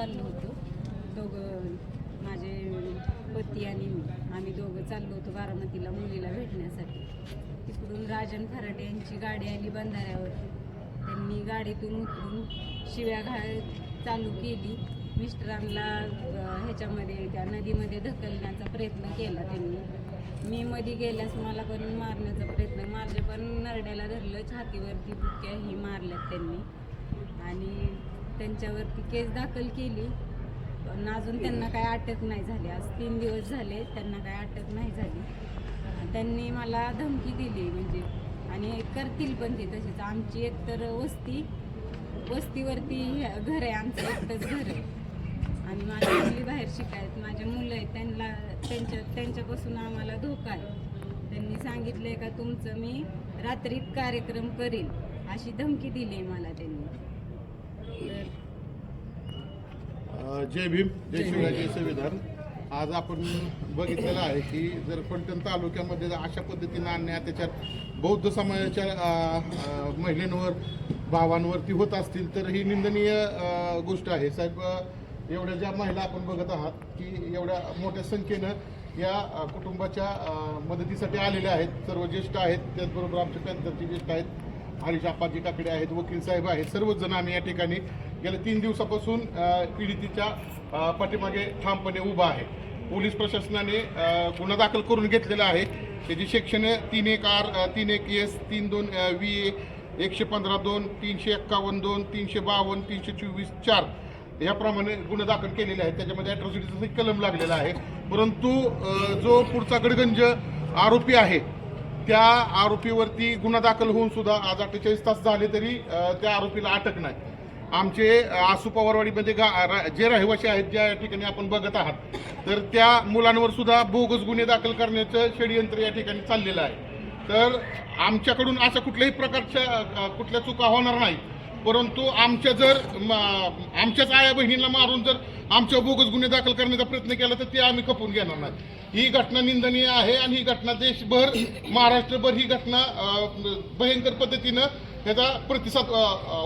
चाललो होतो. दोघं माझे पती आणि मी. आम्ही दोघं चाललो होतो बारामतीला मुलीला भेटण्यासाठी. तिकडून राजन खराटे यांची गाडी आली बंधाऱ्यावरती त्यांनी गाडीतून उतरून शिव्या घा चालू केली. मिस्टरांना ह्याच्यामध्ये त्या नदीमध्ये ढकलण्याचा प्रयत्न केला त्यांनी. मी मध्ये गेल्यास मला पण मारण्याचा प्रयत्न माझ्या पण नरड्याला धरलं छातीवरती बुक्क्याही मारल्यात त्यांनी. आणि त्यांच्यावरती केस दाखल केली. पण अजून त्यांना काय अटक नाही झाली. आज तीन दिवस झाले त्यांना काय अटक नाही झाली. त्यांनी मला धमकी दिली म्हणजे आणि करतील पण ते तसेच आमची एकतर वस्ती वस्तीवरती घर आहे आमचं एकटंच घर आहे. आणि माझी मुली बाहेर शिकायत. माझे मुलं आहेत त्यांना त्यांच्या त्यांच्यापासून आम्हाला धोका आहे. त्यांनी सांगितलंय का तुमचं मी रात्रीत कार्यक्रम करीन. अशी धमकी दिली मला त्यांनी. तर जय भीम जय शिवराय जय संविधान. आज आपण बघितलेलं आहे की जर फलटण तालुक्यामध्ये जर अशा पद्धतीनं अन्याय त्याच्यात बौद्ध समाजाच्या महिलेंवर महिलांवर भावांवरती होत असतील तर ही निंदनीय गोष्ट आहे. साहेब एवढ्या ज्या महिला आपण बघत आहात की एवढ्या मोठ्या संख्येनं या कुटुंबाच्या मदतीसाठी आलेल्या आहेत. सर्व ज्येष्ठ आहेत त्याचबरोबर आमच्या पॅन्थरचे ज्येष्ठ आहेत. हरीश आप्पाजी काकडे आहेत वकील साहेब आहेत. सर्वच जण आम्ही या ठिकाणी गेल्या तीन दिवसापासून पीडितीच्या पाठीमागे ठामपणे उभा आहे. पोलीस प्रशासनाने गुन्हा दाखल करून घेतलेला आहे. त्याची शिक्षण तीन एक आर तीन एक एस तीन दोन व्ही ए एकशे पंधरा दोन तीनशे एक्कावन्न दोन तीनशे बावन्न तीनशे चोवीस चार याप्रमाणे गुन्हे दाखल केलेले आहेत. त्याच्यामध्ये अॅट्रॉसिटीचा कलम लागलेला आहे. परंतु जो पुढचा गडगंज आरोपी आहे त्या आरोपीवरती गुन्हा दाखल होऊन सुद्धा आज अठ्ठेचाळीस तास झाले तरी त्या आरोपीला अटक नाही. आमचे आसू पवारवाडीमध्ये गा रा- जे रहिवासी आहेत ज्या ठिकाणी आपण बघत आहात तर त्या मुलांवर सुद्धा बोगस गुन्हे दाखल करण्याचं षडयंत्र या ठिकाणी चाललेलं आहे. तर आमच्याकडून अशा कुठल्याही प्रकारच्या कुठल्या चुका होणार नाही. परंतु आमच्या जर म, आमच्याच आया बहिणीला मारून जर आमच्या बोगस गुन्हे दाखल करण्याचा प्रयत्न केला तर ते आम्ही खपून घेणार नाही. ही घटना निंदनीय आहे आणि ही घटना देशभर महाराष्ट्रभर ही घटना भयंकर पद्धतीनं त्याचा प्रतिसाद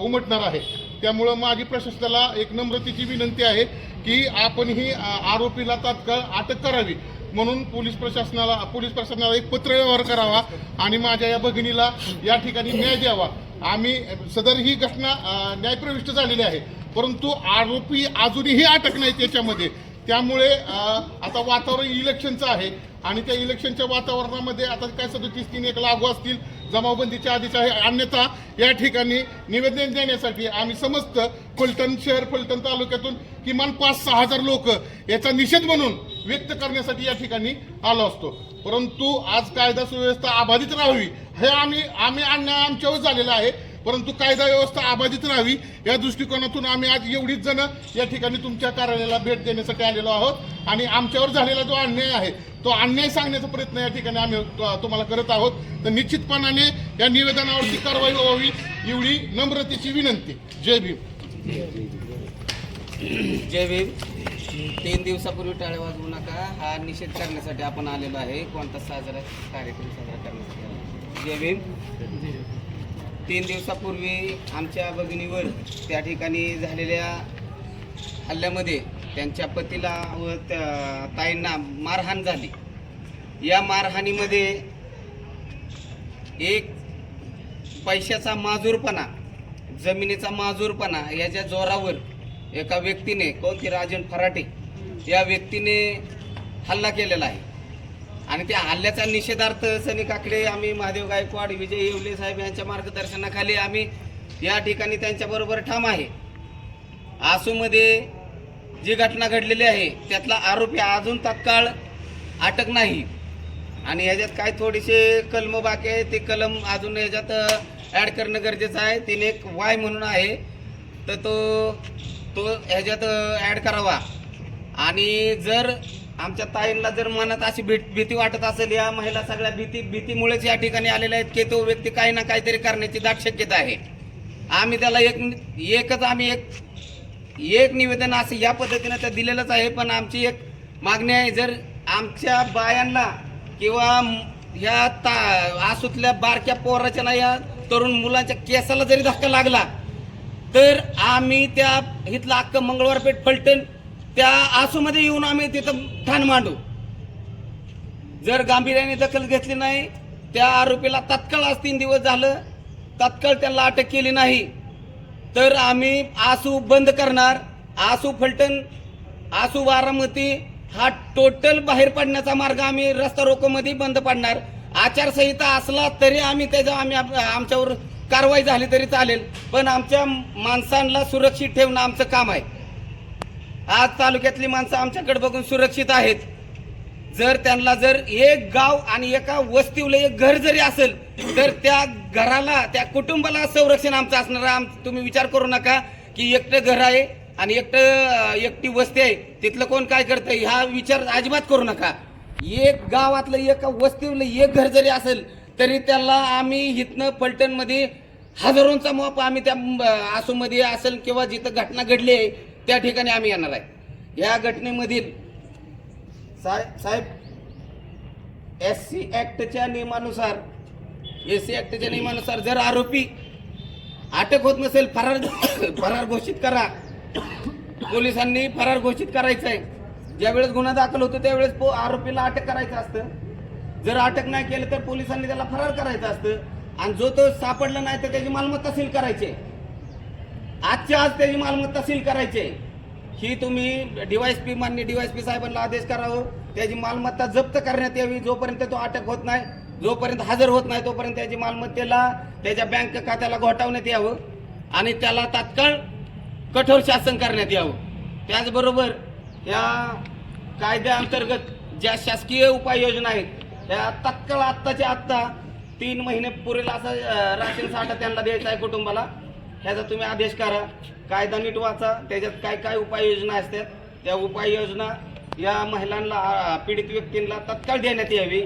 उमटणार आहे. त्यामुळं माझी प्रशासनाला एक नम्रतेची विनंती आहे की आपण ही आरोपीला तात्काळ अटक करावी. म्हणून पोलीस प्रशासनाला पोलीस प्रशासनाला एक पत्र व्यवहार करावा आणि माझ्या या भगिनीला या ठिकाणी न्याय द्यावा. आम्ही सदर ही घटना न्यायप्रविष्ट झालेली आहे. परंतु आरोपी अजूनही अटक नाही त्याच्यामध्ये त्यामुळे आता वातावरण इलेक्शनचं आहे. आणि त्या इलेक्शनच्या वातावरणामध्ये आता काय सदतीस तीन एक लागू असतील जमावबंदीच्या आधीच्या आहे अन्यथा या ठिकाणी निवेदन देण्यासाठी आम्ही समस्त फलटण शहर फलटण तालुक्यातून किमान पाच सहा हजार लोक याचा निषेध म्हणून व्यक्त करण्यासाठी या ठिकाणी आलो असतो. परंतु आज कायदा सुव्यवस्था अबाधित राहावी हे आम्ही आम्ही अन्याय आमच्यावर झालेला आहे. परंतु कायदा व्यवस्था अबाधित राहावी या दृष्टिकोनातून आम्ही आज एवढीच जण या ठिकाणी तुमच्या कार्यालयाला भेट देण्यासाठी आलेलो आहोत. आणि आमच्यावर झालेला जो अन्याय आहे तो अन्याय सांगण्याचा प्रयत्न या ठिकाणी आम्ही तुम्हाला करत आहोत. तर निश्चितपणाने या निवेदनावरती कारवाई व्हावी एवढी नम्रतेची विनंती. जय भीम. जय भीम. तीन दिवसापूर्वी टाळे वाजवू नका. हा निषेध करण्यासाठी आपण आलेलो आहे. कोणता साजरा कार्यक्रम साजरा करण्यासाठी जय भीम. तीन दिवसापूर्वी आमच्या भगिनीवर त्या ठिकाणी झालेल्या हल्ल्यामध्ये त्यांच्या पतीला व त्या ताईंना मारहाण झाली. या मारहाणीमध्ये एक पैशाचा माजूरपणा जमिनीचा माजूरपणा याच्या जोरावर एका व्यक्तीने कोणती राजन फराटे या व्यक्तीने हल्ला केलेला आहे. आणि त्या हल्ल्याचा निषेधार्थ सनी काकडे आम्ही महादेव गायकवाड विजय येवले साहेब यांच्या मार्गदर्शनाखाली आम्ही या ठिकाणी त्यांच्याबरोबर ठाम आहे. आसूमध्ये जी घटना घडलेली आहे त्यातला आरोपी अजून तात्काळ अटक नाही. आणि ह्याच्यात काय थोडेसे कलम बाकी आहे ते कलम अजून ह्याच्यात ॲड करणं गरजेचं आहे. तिने एक वाय म्हणून आहे तर तो तो ह्याच्यात ॲड करावा. आणि जर आमच्या ताईंना जर मनात अशी भी भीती वाटत असेल या महिला सगळ्या भीती भीतीमुळेच या ठिकाणी आलेल्या आहेत की तो व्यक्ती काही ना काहीतरी करण्याची दाट शक्यता आहे. आम्ही त्याला एक एकच आम्ही एक एक निवेदन असं या पद्धतीनं तर दिलेलंच आहे पण आमची एक मागणी आहे जर आमच्या बायांना किंवा ह्या ता आसूतल्या बारक्या पोराच्या ना या तरुण मुलांच्या केसाला जरी धक्का लागला तर आम्ही त्या इथलं अख्खं मंगळवारपेठ फलटण त्या आसूमध्ये येऊन आम्ही तिथं ठाण मांडू. जर गांभीर्याने दखल घेतली नाही त्या आरोपीला तत्काळ आज तीन दिवस झालं तत्काळ त्यांना अटक केली नाही. तर आम्ही आसू बंद करणार. आसू फलटण आसू बारामती हा टोटल बाहेर पडण्याचा मार्ग आम्ही रस्ता रोकोमध्ये बंद पाडणार. आचारसंहिता असला तरी आम्ही त्याच्या आम्ही आमच्यावर कारवाई झाली तरी चालेल. पण आमच्या माणसांना सुरक्षित ठेवणं आमचं काम आहे. आज तालुक्यातली माणसं आमच्याकडे बघून सुरक्षित आहेत. जर त्यांना जर एक गाव आणि एका वस्तीवलं एक घर जरी असेल तर त्या घराला त्या कुटुंबाला संरक्षण आमचं असणार. आम तुम्ही विचार करू नका की एकटं घर आहे आणि एकटं एकटी वस्ती आहे. तिथलं कोण काय करतं हा विचार अजिबात करू नका. एक गावातलं एका वस्तीवलं एक घर जरी असेल तरी त्याला आम्ही इथनं पलटणमध्ये हजारोंचा मोप आम्ही त्या आसूमध्ये असेल किंवा जिथं घटना घडली आहे त्या ठिकाणी आम्ही येणार आहे. या घटनेमधील साहेब साहेब एस सी ॲक्टच्या नियमानुसार एस सी ॲक्टच्या नियमानुसार जर आरोपी अटक होत नसेल फरार फरार घोषित करा पोलिसांनी फरार घोषित करायचं आहे ज्यावेळेस गुन्हा दाखल होतो त्यावेळेस पो आरोपीला अटक करायचं असतं जर अटक नाही केलं तर पोलिसांनी त्याला फरार करायचं असतं आणि जो तो सापडला नाही तर त्याची मालमत्ता सील करायची आहे. आजच्या आज त्याची मालमत्ता सील करायची आहे. ही तुम्ही डीवायसपी मान्य डीवायसपी साहेबांना आदेश करावं हो. त्याची मालमत्ता जप्त करण्यात यावी. जोपर्यंत तो अटक होत नाही जोपर्यंत हजर होत नाही तोपर्यंत त्याची मालमत्तेला त्याच्या बँक खात्याला घोटावण्यात यावं. आणि त्याला तात्काळ कठोर शासन करण्यात यावं. त्याचबरोबर या कायद्याअंतर्गत ज्या शासकीय उपाययोजना आहेत त्या तात्काळ आत्ताच्या आत्ता तीन महिने पुरेल असा राशन साठा त्यांना द्यायचा आहे कुटुंबाला. ह्याचा तुम्ही आदेश करा. कायदा नीट वाचा. त्याच्यात काय काय उपाययोजना असतात त्या उपाययोजना या महिलांना पीडित व्यक्तींना तत्काळ देण्यात यावी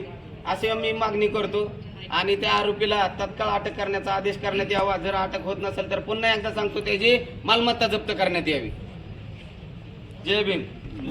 असे मी मागणी करतो. आणि त्या आरोपीला तत्काळ अटक करण्याचा आदेश करण्यात यावा. जर अटक होत नसेल तर पुन्हा एकदा सांगतो त्याची मालमत्ता जप्त करण्यात यावी. जय भीम.